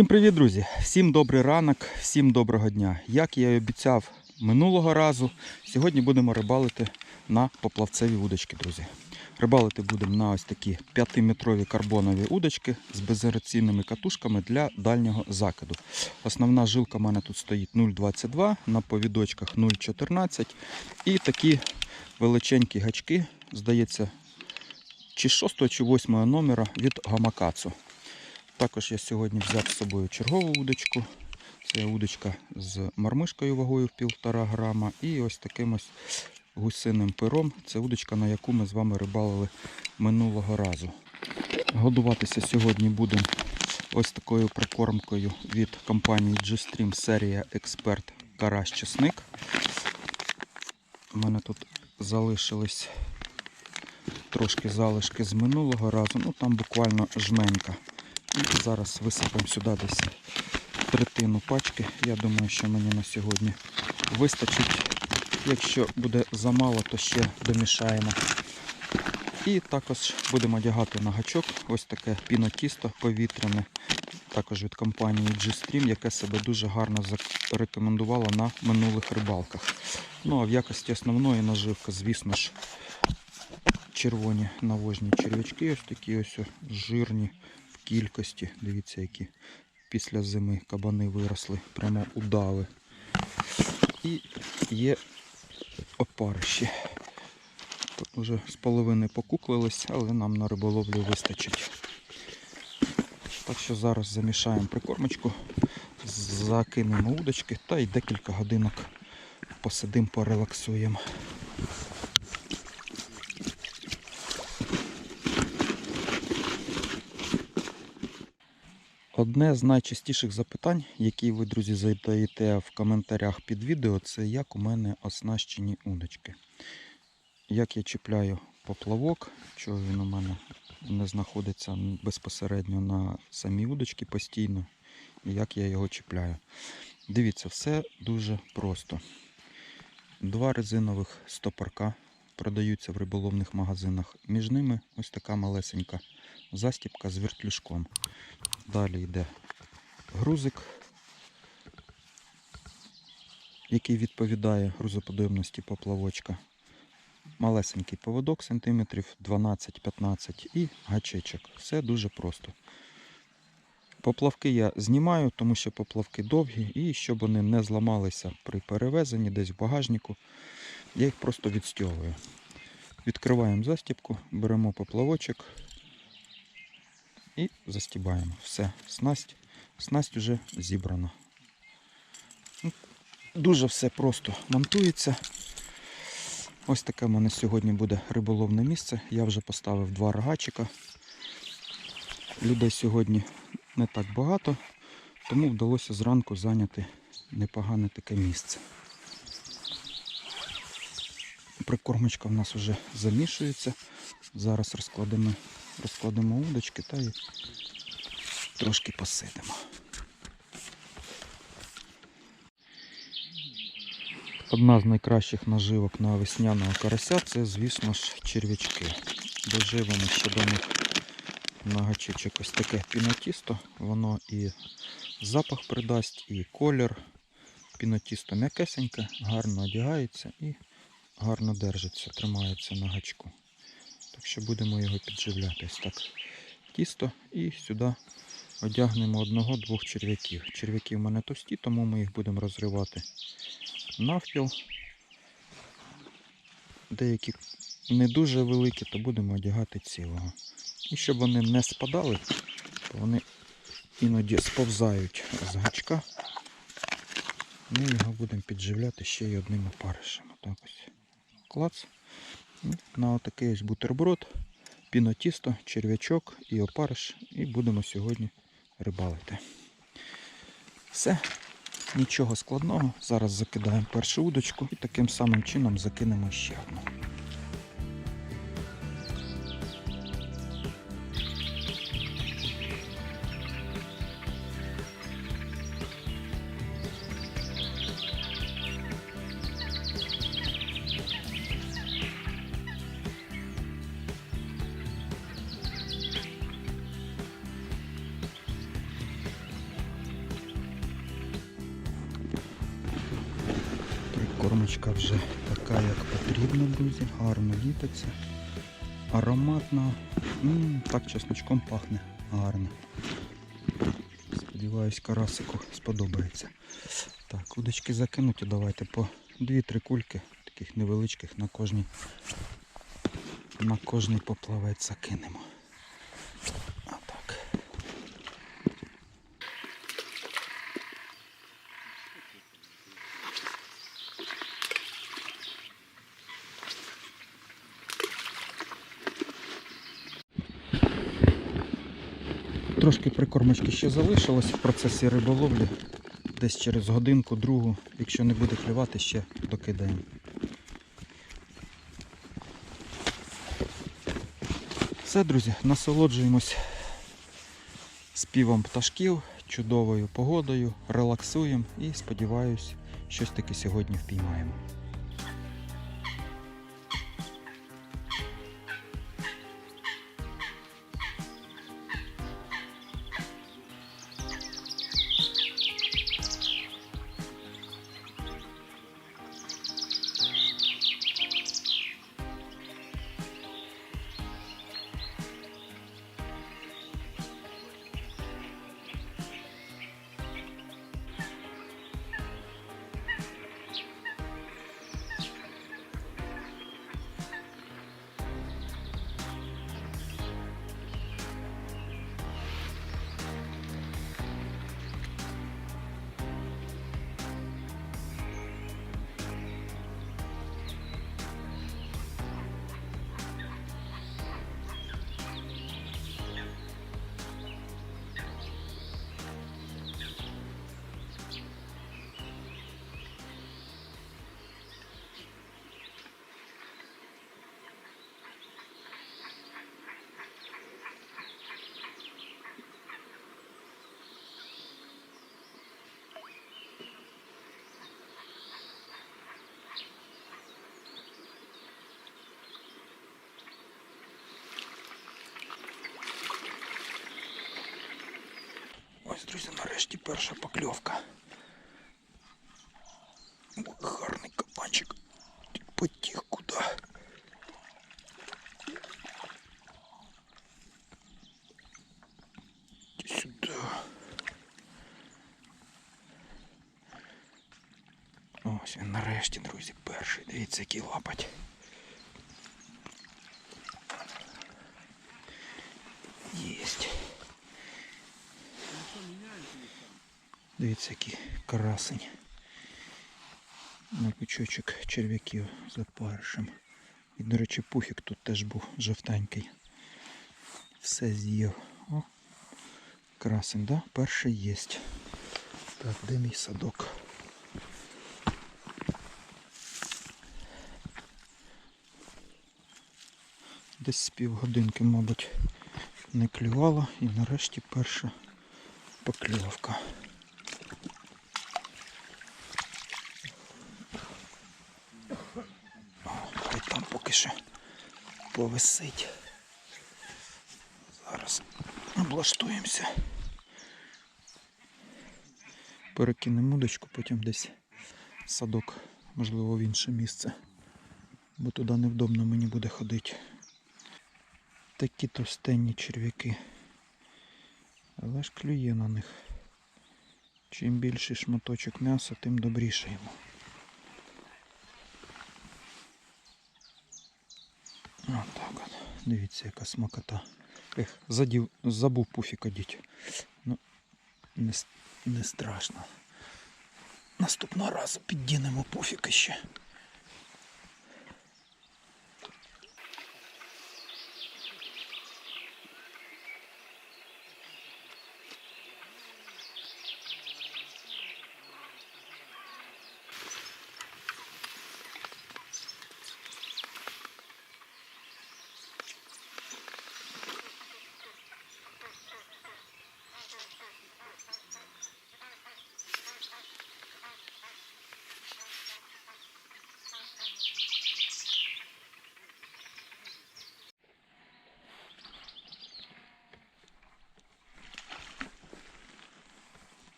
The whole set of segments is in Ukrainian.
Всім привіт, друзі! Всім добрий ранок, всім доброго дня. Як я і обіцяв минулого разу, сьогодні будемо рибалити на поплавцеві удочки, друзі. Рибалити будемо на ось такі 5-метрові карбонові удочки з безераційними катушками для дальнього закиду. Основна жилка в мене тут стоїть 0,22, на повідочках 0,14 і такі величенькі гачки, здається, чи 6 чи 8 номера від Гамакацу. Також я сьогодні взяв з собою чергову удочку. Це удочка з мармишкою вагою в 1,5 грама і ось таким ось гусиним пером. Це удочка, на яку ми з вами рибалили минулого разу. Годуватися сьогодні будемо ось такою прикормкою від компанії G-Stream серія Експерт Карась Чесник. У мене тут залишились трошки залишки з минулого разу, ну там буквально жменька. І зараз висипемо сюди десь третину пачки. Я думаю, що мені на сьогодні вистачить. Якщо буде замало, то ще домішаємо. І також будемо одягати на гачок ось таке пінотісто повітряне, також від компанії G-Stream, яке себе дуже гарно зарекомендувало на минулих рибалках. Ну а в якості основної наживки, звісно ж, червоні навожні черв'ячки, ось такі ось жирні кількості. Дивіться, які після зими кабани виросли, прямо удави. І є опарищі. Тут вже з половини покуклились, але нам на риболовлю вистачить. Так що зараз замішаємо прикормочку, закинемо удочки та й декілька годинок посидимо, порелаксуємо. Одне з найчастіших запитань, які ви, друзі, задаєте в коментарях під відео, це як у мене оснащені удочки. Як я чіпляю поплавок, чого він у мене не знаходиться безпосередньо на самій удочці постійно, і як я його чіпляю. Дивіться, все дуже просто. Два резинових стопорка продаються в риболовних магазинах. Між ними ось така малесенька застіпка з вертлюжком. Далі йде грузик, який відповідає грузоподобності поплавочка. Малесенький поводок сантиметрів 12-15 і гачечок. Все дуже просто. Поплавки я знімаю, тому що поплавки довгі, і щоб вони не зламалися при перевезенні десь в багажнику, я їх просто відстягую. Відкриваємо застіпку, беремо поплавочок і застібаємо. Все, снасть, снасть вже зібрана. Ну, Дуже все просто монтується. Ось таке в мене сьогодні буде риболовне місце. Я вже поставив два рогачика. Людей сьогодні не так багато, тому вдалося зранку зайняти непогане таке місце. Прикормочка в нас вже замішується. Зараз розкладемо, розкладемо удочки та і трошки посидимо. Одна з найкращих наживок на весняного карася це, звісно ж, черв'ячки. Доживемо ще до них на ось таке пінотісто. Воно і запах придасть, і колір. Пінотісто м'якесеньке, гарно одягається і гарно держиться, тримається на гачку. Так що будемо його підживляти. Ось так тісто і сюди одягнемо одного-двох черв'яків. Черв'яки в мене товсті, тому ми їх будемо розривати навпіл. Деякі не дуже великі, то будемо одягати цілого. І щоб вони не спадали, то вони іноді сповзають з гачка. Ми його будемо підживляти ще й одним опаришем. Так ось. Клац. На отакий ось бутерброд, пінотісто, черв'ячок і опариш. І будемо сьогодні рибалити. Все, нічого складного. Зараз закидаємо першу удочку і таким самим чином закинемо ще одну. Прикормочка вже така, як потрібно, друзі. Гарно літиться. Ароматно. м так чесночком пахне гарно. Сподіваюсь, карасику сподобається. Так, удочки закинуті, давайте по 2-3 кульки, таких невеличких на кожній. На кожний поплавець закинемо. Трошки прикормочки ще залишилось в процесі риболовлі. Десь через годинку, другу, якщо не буде клювати, ще докидаємо. Все, друзі, насолоджуємось співом пташків, чудовою погодою, релаксуємо і сподіваюсь, щось таки сьогодні впіймаємо. друзі, нарешті перша покльовка. Ой, Гарний кабанчик. Потік куди. Іди Сюди. Ось він нарешті, друзі, перший. Дивіться, який лапать. Дивіться, який красень. На пучочок черв'яків за першим. І, до речі, пуфік тут теж був жовтенький. Все з'їв. О, красень, да? Перший єсть. Так, де мій садок? Десь з півгодинки, мабуть, не клювало. І нарешті перша покльовка. Хай там поки що повисить. Зараз облаштуємося. Перекинемо удочку, потім десь садок, можливо, в інше місце. Бо туди невдобно мені буде ходити. Такі товстенні черв'яки. Але ж клює на них. Чим більший шматочок м'яса, тим добріше йому. Отак от. Дивіться, яка смакота. Ех, задів, забув пуфік одіть. Ну, не, не страшно. Наступного разу піддінемо пуфіка ще.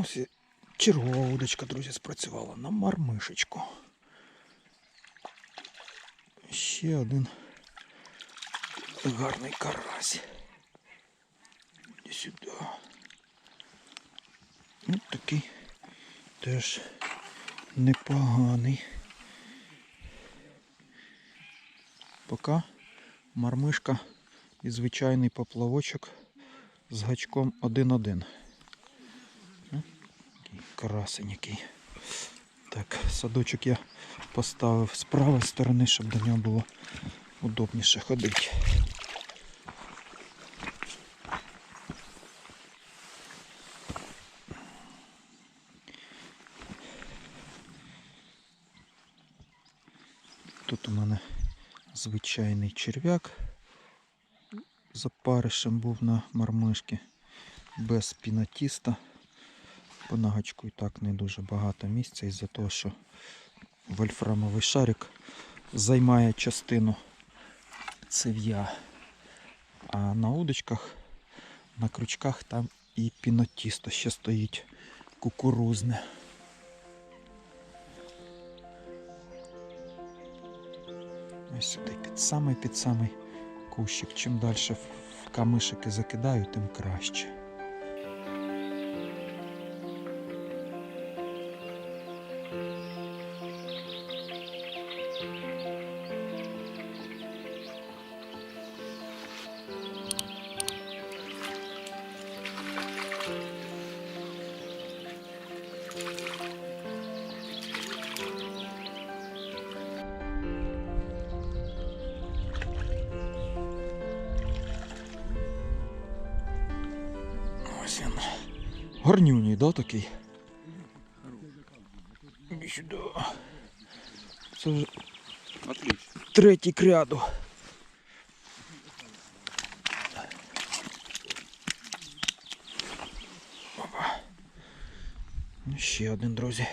Ось і Чергова удочка, друзі, спрацювала на мармишечку. Ще один гарний карась. Іди сюди. Ось такий теж непоганий. Поки мармишка і звичайний поплавочок з гачком 1-1. Красень який. Так, садочок я поставив з правої сторони, щоб до нього було удобніше ходити. Тут у мене звичайний черв'як з опаришем був на мармишки без пінатіста. По нагачку і так не дуже багато місця із-за того, що вольфрамовий шарик займає частину цев'я. А на удочках, на крючках там і пінотісто ще стоїть кукурузне. Ось сюди під самий під самий кущик. Чим далі в камишики закидаю, тим краще. Горнюній, да, такий? Іди сюди. Це вже Отлично. третій кряду. Ну, Ще один, друзі.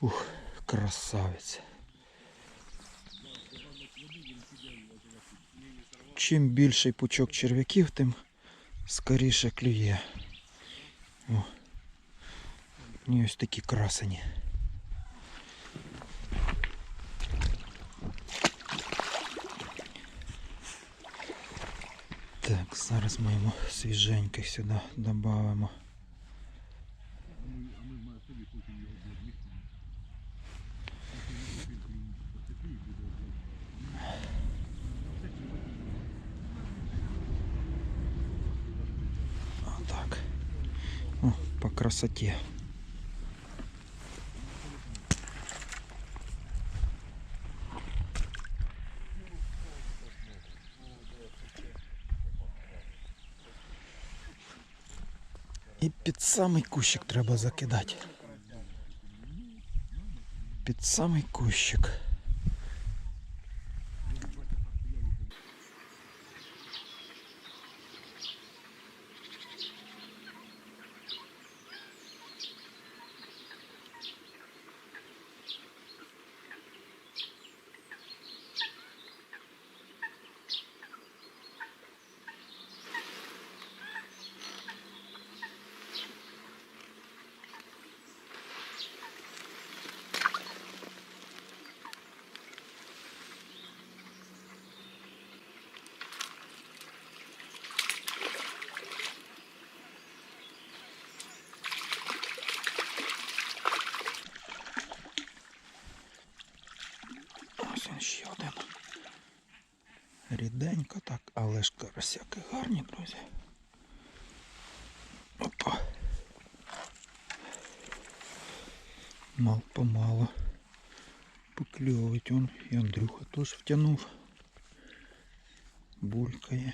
Ух, красавець. Чим більший пучок черв'яків, тим скоріше клює. О. І ось такі красені. Так, зараз ми йому свіженьких сюди додамо. Так. О, по красоте. І під самий кущик треба закидати. Під самий кущик. Ось він ще один. Ріденько так, але ж карасяки гарні, друзі. Опа. Мал помало. Покльовить он. І Андрюха теж втягнув. Булькає.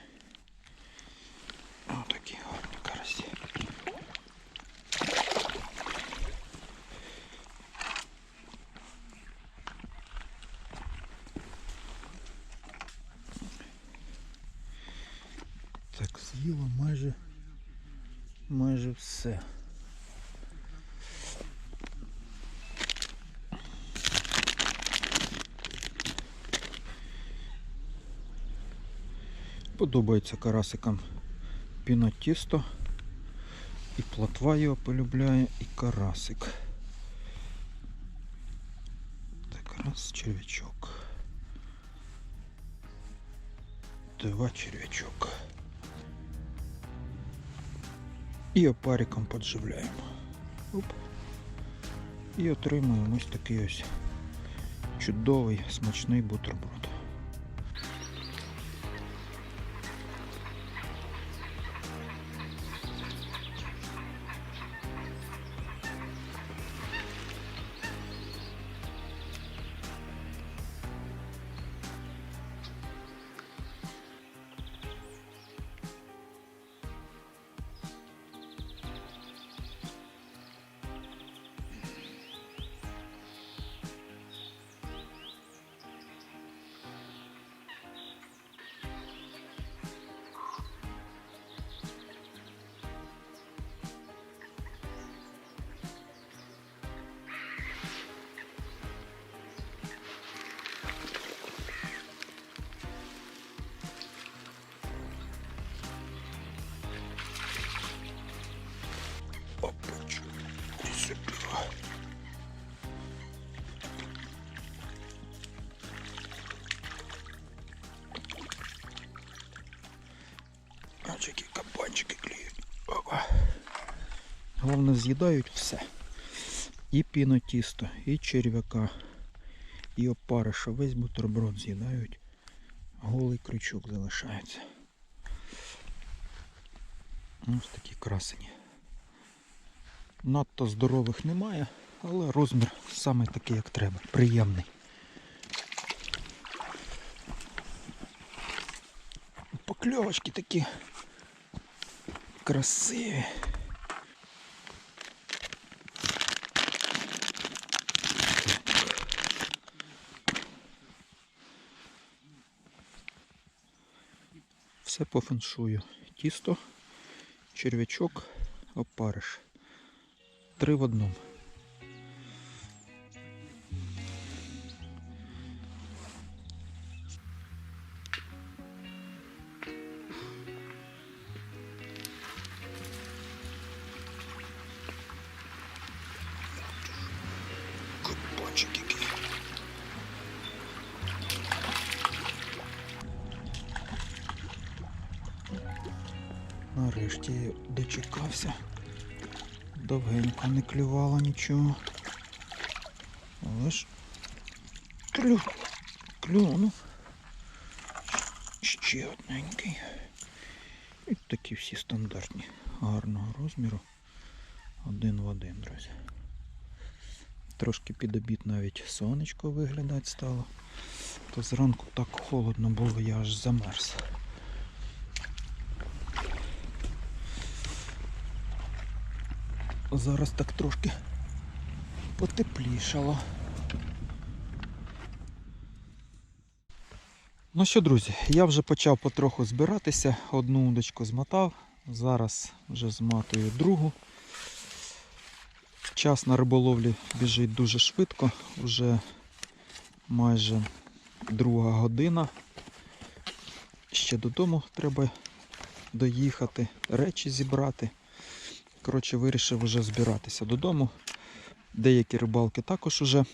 майже все. Подобається карасикам пінотісто. І плотва його полюбляє, і карасик. Так, раз червячок. Два червячок. І опариком подживляємо. Оп. І отримуємо ось такий ось чудовий смачний бутерброд. Головне, з'їдають все. І пінотісто, і черв'яка, і опариша. Весь бутерброд з'їдають. Голий крючок залишається. Ось такі красені. Надто здорових немає, але розмір саме такий, як треба. Приємний. Покльовочки такі красиві. Все по феншую. Тісто, черв'ячок, опариш. Три в одному. Довгенько не клювало нічого. Але ж клю... клюнув. Ще одненький. І такі всі стандартні. Гарного розміру. Один в один, друзі. Трошки під обід навіть сонечко виглядати стало. То зранку так холодно було, я аж замерз. Зараз так трошки потеплішало. Ну що, друзі, я вже почав потроху збиратися. Одну удочку змотав, зараз вже зматую другу. Час на риболовлі біжить дуже швидко, вже майже друга година. Ще додому треба доїхати, речі зібрати. Коротше, вирішив вже збиратися додому. Деякі рибалки також уже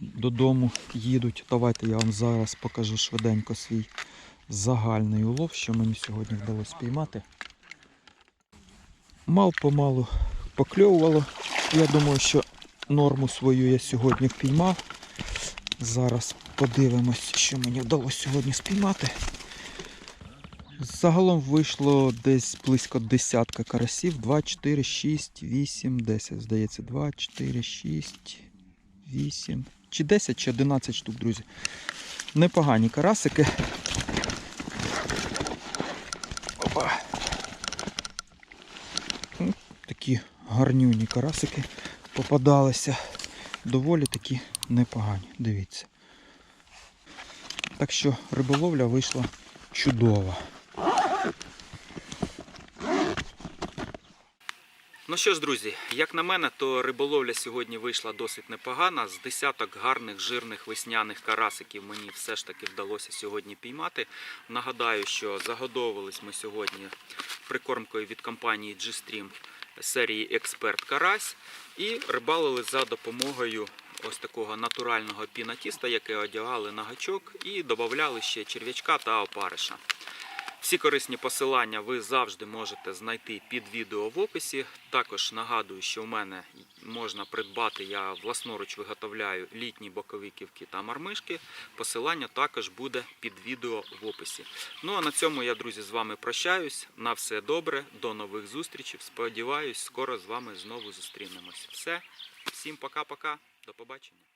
додому їдуть. Давайте я вам зараз покажу швиденько свій загальний улов, що мені сьогодні вдалося спіймати. Мал помалу покльовувало. Я думаю, що норму свою я сьогодні впіймав. Зараз подивимось, що мені вдалося сьогодні спіймати. Загалом вийшло десь близько десятка карасів. 2, 4, 6, 8, 10. Здається, 2, 4, 6, 8. Чи 10, чи 11 штук, друзі. Непогані карасики. Опа. Такі гарнюні карасики попадалися. Доволі такі непогані. Дивіться. Так що риболовля вийшла чудова. Ну що ж, друзі, як на мене, то риболовля сьогодні вийшла досить непогана. З десяток гарних жирних весняних карасиків мені все ж таки вдалося сьогодні піймати. Нагадаю, що загодовувались ми сьогодні прикормкою від компанії G-Stream серії Експерт Карась і рибалили за допомогою ось такого натурального пінатіста, яке одягали на гачок, і додавали ще черв'ячка та опариша. Всі корисні посилання ви завжди можете знайти під відео в описі. Також нагадую, що в мене можна придбати, я власноруч виготовляю літні бокові ківки та мармишки. Посилання також буде під відео в описі. Ну а на цьому я, друзі, з вами прощаюсь. На все добре, до нових зустрічей. Сподіваюсь, скоро з вами знову зустрінемось. Все, всім пока-пока, до побачення.